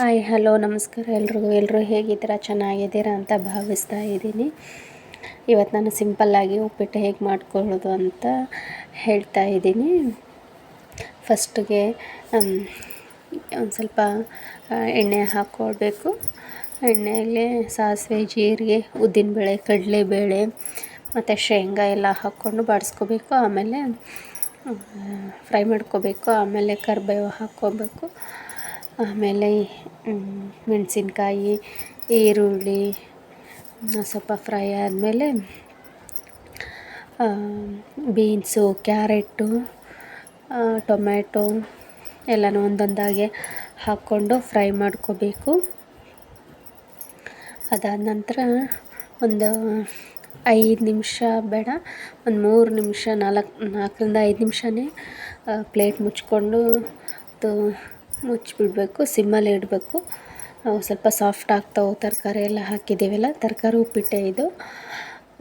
Hi, hello, ನಮಸ್ಕಾರ ಎಲ್ರಿಗೂ. ಎಲ್ಲರೂ ಹೇಗಿದ್ದೀರಾ? ಚೆನ್ನಾಗಿದ್ದೀರಾ ಅಂತ ಭಾವಿಸ್ತಾ ಇದ್ದೀನಿ. ಇವತ್ತು ನಾನು ಸಿಂಪಲ್ಲಾಗಿ ಉಪ್ಪಿಟ್ಟು ಹೇಗೆ ಮಾಡ್ಕೊಳ್ಳೋದು ಅಂತ ಹೇಳ್ತಾ ಇದ್ದೀನಿ. ಫಸ್ಟಿಗೆ ಒಂದು ಸ್ವಲ್ಪ ಎಣ್ಣೆ ಹಾಕ್ಕೊಳ್ಬೇಕು ಎಣ್ಣೆಯಲ್ಲಿ ಸಾಸಿವೆ, ಜೀರಿಗೆ, ಉದ್ದಿನಬೇಳೆ, ಕಡಲೆಬೇಳೆ, ಮತ್ತು ಶೇಂಗಾ ಎಲ್ಲ ಹಾಕ್ಕೊಂಡು ಬಾಡಿಸ್ಕೋಬೇಕು. ಆಮೇಲೆ ಫ್ರೈ ಮಾಡ್ಕೋಬೇಕು. ಆಮೇಲೆ ಕರಿಬೇವು ಹಾಕ್ಕೋಬೇಕು. ಆಮೇಲೆ ಮೆಣಸಿನ್ಕಾಯಿ, ಈರುಳ್ಳಿ ಸ್ವಲ್ಪ ಫ್ರೈ ಆದಮೇಲೆ ಬೀನ್ಸು, ಕ್ಯಾರೆಟು ಟೊಮ್ಯಾಟೊ ಎಲ್ಲನೂ ಒಂದೊಂದಾಗೆ ಹಾಕ್ಕೊಂಡು ಫ್ರೈ ಮಾಡ್ಕೋಬೇಕು. ಅದಾದ ನಂತರ ಒಂದು ಐದು ನಿಮಿಷ ಬೇಡ, ಒಂದು ಮೂರು ನಿಮಿಷ, ನಾಲ್ಕು, ನಾಲ್ಕರಿಂದ ಐದು ನಿಮಿಷನೇ ಪ್ಲೇಟ್ ಮುಚ್ಕೊಂಡು ಮುಚ್ಚಿಬಿಡ್ಬೇಕು, ಸಿಮ್ಮಲ್ಲಿ ಇಡಬೇಕು. ಸ್ವಲ್ಪ ಸಾಫ್ಟ್ ಆಗ್ತಾವೆ, ತರಕಾರಿ ಎಲ್ಲ ಹಾಕಿದ್ದೀವಲ್ಲ, ತರಕಾರಿ ಉಪ್ಪಿಟ್ಟೆ ಇದು.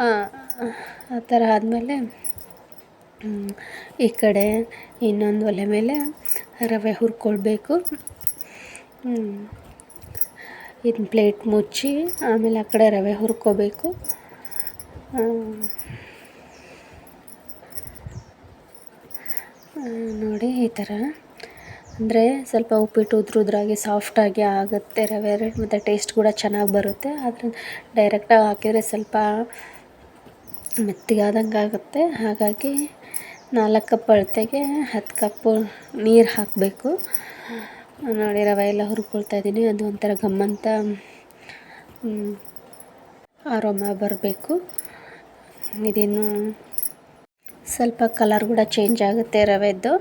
ಆ ಥರ ಆದಮೇಲೆ ಈ ಕಡೆ ಇನ್ನೊಂದು ಒಲೆ ಮೇಲೆ ರವೆ ಹುರ್ಕೊಳ್ಬೇಕು. ಇದನ್ನ ಪ್ಲೇಟ್ ಮುಚ್ಚಿ ಆಮೇಲೆ ಆ ಕಡೆ ರವೆ ಹುರ್ಕೋಬೇಕು. ನೋಡಿ ಈ ಥರ. ಅಂದರೆ ಸ್ವಲ್ಪ ಉಪ್ಪಿಟ್ಟು ಉದ್ರುದ್ರಾಗಿ ಸಾಫ್ಟಾಗಿ ಆಗುತ್ತೆ ರವೆ ಮತ್ತು ಟೇಸ್ಟ್ ಕೂಡ ಚೆನ್ನಾಗಿ ಬರುತ್ತೆ. ಆದರೆ ಡೈರೆಕ್ಟಾಗಿ ಹಾಕಿದರೆ ಸ್ವಲ್ಪ ಮೆತ್ತಗಾದಂಗೆ ಆಗುತ್ತೆ. ಹಾಗಾಗಿ ನಾಲ್ಕು ಕಪ್ ಅಳತೆಗೆ ಹತ್ತು ಕಪ್ಪು ನೀರು ಹಾಕಬೇಕು. ನೋಡಿ ರವೆ ಎಲ್ಲ ಹುರ್ಕೊಳ್ತಾ ಇದ್ದೀನಿ. ಅದು ಒಂಥರ ಗಮ್ಮಂತ ಆರೋಮ ಬರಬೇಕು. ಇದೇನು ಸ್ವಲ್ಪ ಕಲರ್ ಕೂಡ ಚೇಂಜ್ ಆಗುತ್ತೆ ರವೆದ್ದು.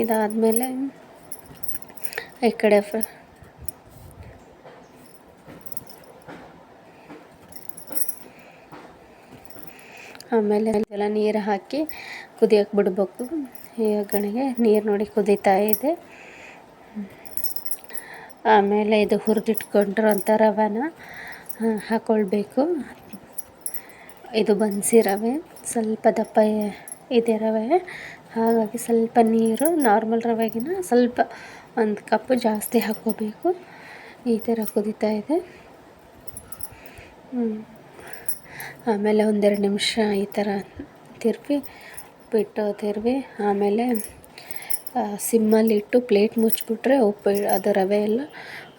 ಇದಾದಮೇಲೆ ಈ ಕಡೆ ಫ ಆಮೇಲೆ ಎಲ್ಲ ನೀರು ಹಾಕಿ ಕುದಿಯೋಕೆ ಬಿಡಬೇಕು. ಈ ಒಗ್ಗರಣೆಗೆ ನೀರು ನೋಡಿ ಕುದೀತಾ ಇದೆ. ಆಮೇಲೆ ಇದು ಹುರಿದಿಟ್ಕೊಂಡಿರೋಂಥ ರವೆನ ಹಾಕ್ಕೊಳ್ಬೇಕು ಇದು ಬನ್ಸಿ ರವೆ. ಸ್ವಲ್ಪ ದಪ್ಪ ಇದೆ ರವೆ. ಹಾಗಾಗಿ ಸ್ವಲ್ಪ ನೀರು ನಾರ್ಮಲ್ ರವೆಗಿನ ಸ್ವಲ್ಪ ಒಂದು ಕಪ್ ಜಾಸ್ತಿ ಹಾಕ್ಕೋಬೇಕು. ಈ ಥರ ಕುದೀತಾ ಇದೆ. ಆಮೇಲೆ ಒಂದೆರಡು ನಿಮಿಷ ಈ ಥರ ತಿರುವಿ ಬಿಟ್ಟು ತಿರುವಿ. ಆಮೇಲೆ ಸಿಮ್ಮಲ್ಲಿಟ್ಟು ಪ್ಲೇಟ್ ಮುಚ್ಚಿಬಿಟ್ರೆ ಉಪ್ಪು, ಅದು ರವೆ ಎಲ್ಲ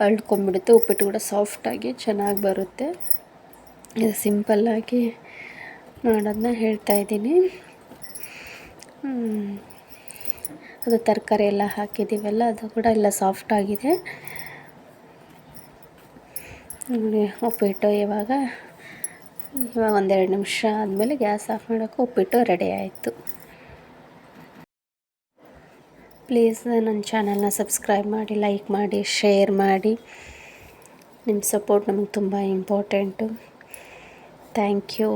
ಅಳ್ಕೊಂಬಿಡುತ್ತೆ ಉಪ್ಪಿಟ್ಟು ಕೂಡ ಸಾಫ್ಟಾಗಿ ಚೆನ್ನಾಗಿ ಬರುತ್ತೆ. ಇದು ಸಿಂಪಲ್ಲಾಗಿ ಮಾಡೋದನ್ನ ಹೇಳ್ತಾಯಿದ್ದೀನಿ ಅದು ತರಕಾರಿ ಎಲ್ಲ ಹಾಕಿದ್ದೀವಲ್ಲ, ಅದು ಕೂಡ ಎಲ್ಲ ಸಾಫ್ಟ್ ಆಗಿದೆ. ಉಪ್ಪಿಟ್ಟು ಇವಾಗ ಇವಾಗ ಒಂದೆರಡು ನಿಮಿಷ ಆದಮೇಲೆ ಗ್ಯಾಸ್ ಆಫ್ ಮಾಡೋಕ್ಕೆ ಉಪ್ಪಿಟ್ಟು ರೆಡಿ ಆಯಿತು. ಪ್ಲೀಸ್ ನನ್ನ ಚಾನಲ್ನ ಸಬ್ಸ್ಕ್ರೈಬ್ ಮಾಡಿ ಲೈಕ್ ಮಾಡಿ ಶೇರ್ ಮಾಡಿ. ನಿಮ್ಮ ಸಪೋರ್ಟ್ ನಮಗೆ ತುಂಬ ಇಂಪಾರ್ಟೆಂಟು ಥ್ಯಾಂಕ್ ಯು